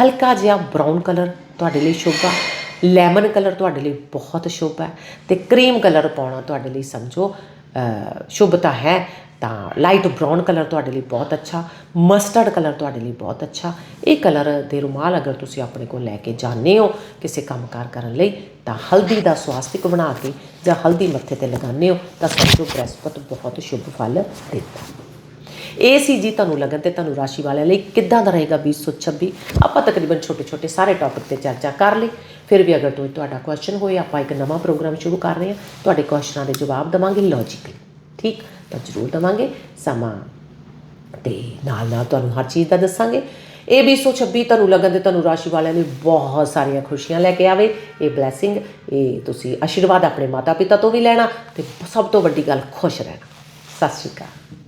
ਹਲਕਾ ਜਿਹਾ ਬ੍ਰਾਊਨ ਕਲਰ ਤੁਹਾਡੇ ਲਈ ਸ਼ੁਭ ਆ। ਲੈਮਨ ਕਲਰ ਤੁਹਾਡੇ ਲਈ ਬਹੁਤ ਸ਼ੁਭ ਹੈ ਤੇ ਕਰੀਮ ਕਲਰ ਪਾਉਣਾ ਤੁਹਾਡੇ ਲਈ ਸਮਝੋ ਅ, ਤਾਂ ਹੈ। ਤਾਂ ਲਾਈਟ ਬ੍ਰਾਊਨ ਕਲਰ ਤੁਹਾਡੇ ਲਈ ਬਹੁਤ ਅੱਛਾ। ਮਸਟਰਡ ਕਲਰ ਤੁਹਾਡੇ ਲਈ ਬਹੁਤ ਅੱਛਾ। ਇਹ ਕਲਰ ਦੇ ਰੁਮਾਲ ਅਗਰ ਤੁਸੀਂ ਆਪਣੇ ਕੋਲ ਲੈ ਕੇ ਜਾਂਦੇ ਹੋ ਕਿਸੇ ਕੰਮਕਾਰ ਕਰਨ ਲਈ ਤਾਂ ਹਲਦੀ ਦਾ ਸਵਾਸਤਿਕ ਬਣਾ ਕੇ ਜਾਂ ਹਲਦੀ ਮੱਥੇ ਤੇ ਲਗਾਉਂਦੇ ਹੋ ਤਾਂ ਸਮਝੋ ਬ੍ਰਹਿਸਪਤ ਬਹੁਤ ਸ਼ੁਭ ਫਲ ਦਿੰਦਾ। ਇਹ ਸੀ ਜੀ ਤੁਹਾਨੂੰ ਲੱਗਣ ਤੇ ਤੁਹਾਨੂੰ ਰਾਸ਼ੀ ਵਾਲਿਆਂ ਲਈ ਕਿੱਦਾਂ ਦਾ ਰਹੇਗਾ 2026 ਆਪਾਂ ਤਕਰੀਬਨ ਛੋਟੇ ਛੋਟੇ ਸਾਰੇ ਟੌਪਿਕ ਤੇ ਚਰਚਾ ਕਰ ਲਈ। ਫਿਰ ਵੀ ਅਗਰ ਤੁਹਾਡਾ ਕੁਐਸਚਨ ਹੋਏ, ਆਪਾਂ ਇੱਕ ਨਵਾਂ ਪ੍ਰੋਗਰਾਮ ਸ਼ੁਰੂ ਕਰ ਰਹੇ ਹਾਂ। ਤੁਹਾਡੇ ਕੁਐਸਚਨਾਂ ਦੇ ਜਵਾਬ ਦਵਾਂਗੇ ਲੌਜੀਕਲੀ ਠੀਕ? ਤਾਂ ਜ਼ਰੂਰ ਦਵਾਂਗੇ। ਸਮਾਂ ਤੇ ਨਾਲ ਨਾਲ ਤੁਹਾਨੂੰ ਹਰ ਚੀਜ਼ ਦਾ ਦੱਸਾਂਗੇ। ਇਹ 2026 ਤੁਹਾਨੂੰ ਲੱਗਣ ਤੇ ਤੁਹਾਨੂੰ ਰਾਸ਼ੀ ਵਾਲਿਆਂ ਲਈ ਬਹੁਤ ਸਾਰੀਆਂ ਖੁਸ਼ੀਆਂ ਲੈ ਕੇ ਆਵੇ। ਇਹ ਬਲੇਸਿੰਗ ਇਹ ਤੁਸੀਂ ਆਸ਼ੀਰਵਾਦ ਆਪਣੇ ਮਾਤਾ ਪਿਤਾ ਤੋਂ ਵੀ ਲੈਣਾ ਤੇ ਸਭ ਤੋਂ ਵੱਡੀ ਗੱਲ ਖੁਸ਼ ਰਹਿਣਾ। ਸਤਿ ਸ਼੍ਰੀ ਅਕਾਲ।